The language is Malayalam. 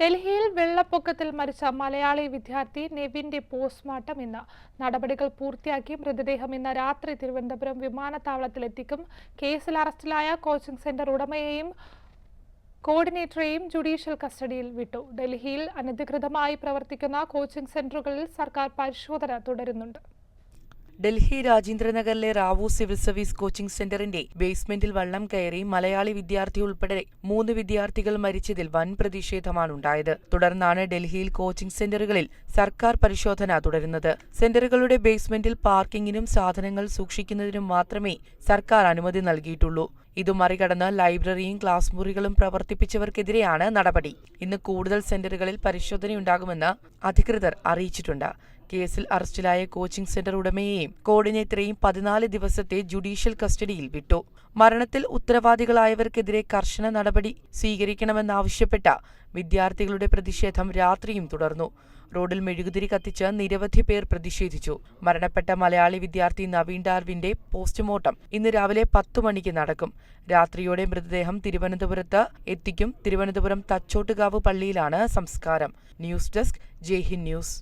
ഡൽഹിയിൽ വെള്ളപ്പൊക്കത്തിൽ മരിച്ച മലയാളി വിദ്യാർത്ഥി നെവിന്റെ പോസ്റ്റ്മോർട്ടം ഇന്ന്. നടപടികൾ പൂർത്തിയാക്കി മൃതദേഹം ഇന്ന് രാത്രി തിരുവനന്തപുരം വിമാനത്താവളത്തിലെത്തിക്കും. കേസിൽ അറസ്റ്റിലായ കോച്ചിംഗ് സെന്റർ ഉടമയെയും കോർഡിനേറ്ററെയും ജുഡീഷ്യൽ കസ്റ്റഡിയിൽ വിട്ടു. ഡൽഹിയിൽ അനധികൃതമായി പ്രവർത്തിക്കുന്ന കോച്ചിംഗ് സെന്ററുകളിൽ സർക്കാർ പരിശോധന തുടരുന്നുണ്ട്. ഡൽഹി രാജേന്ദ്രനഗറിലെ റാവു സിവിൽ സർവീസ് കോച്ചിംഗ് സെന്ററിന്റെ ബേസ്മെന്റിൽ വള്ളം കയറി മലയാളി വിദ്യാർത്ഥി ഉൾപ്പെടെ മൂന്ന് വിദ്യാർത്ഥികൾ മരിച്ചതിൽ വൻ പ്രതിഷേധമാണുണ്ടായത്. തുടർന്നാണ് ഡൽഹിയിൽ കോച്ചിംഗ് സെന്ററുകളിൽ സർക്കാർ പരിശോധന തുടരുന്നത്. സെന്ററുകളുടെ ബേസ്മെന്റിൽ പാർക്കിങ്ങിനും സാധനങ്ങൾ സൂക്ഷിക്കുന്നതിനും മാത്രമേ സർക്കാർ അനുമതി നൽകിയിട്ടുള്ളൂ. ഇത് മറികടന്ന് ലൈബ്രറിയും ക്ലാസ് മുറികളും പ്രവർത്തിപ്പിച്ചവർക്കെതിരെയാണ് നടപടി. ഇന്ന് കൂടുതൽ സെന്ററുകളിൽ പരിശോധനയുണ്ടാകുമെന്ന് അധികൃതർ അറിയിച്ചിട്ടുണ്ട്. കേസിൽ അറസ്റ്റിലായ കോച്ചിംഗ് സെന്റർ ഉടമയെയും കോർഡിനേറ്ററെയും പതിനാല് ദിവസത്തെ ജുഡീഷ്യൽ കസ്റ്റഡിയിൽ വിട്ടു. മരണത്തിൽ ഉത്തരവാദികളായവർക്കെതിരെ കർശന നടപടി സ്വീകരിക്കണമെന്നാവശ്യപ്പെട്ട വിദ്യാർത്ഥികളുടെ പ്രതിഷേധം രാത്രിയും തുടർന്നു. റോഡിൽ മെഴുകുതിരി കത്തിച്ച് നിരവധി പേർ പ്രതിഷേധിച്ചു. മരണപ്പെട്ട മലയാളി വിദ്യാർത്ഥി നവീൻ ഡാർവിന്റെ പോസ്റ്റ്മോർട്ടം ഇന്ന് രാവിലെ പത്തു മണിക്ക് നടക്കും. രാത്രിയോടെ മൃതദേഹം തിരുവനന്തപുരത്ത് എത്തിക്കും. തിരുവനന്തപുരം തച്ചോട്ടുകാവ് പള്ളിയിലാണ് സംസ്കാരം. News desk Jaihind news.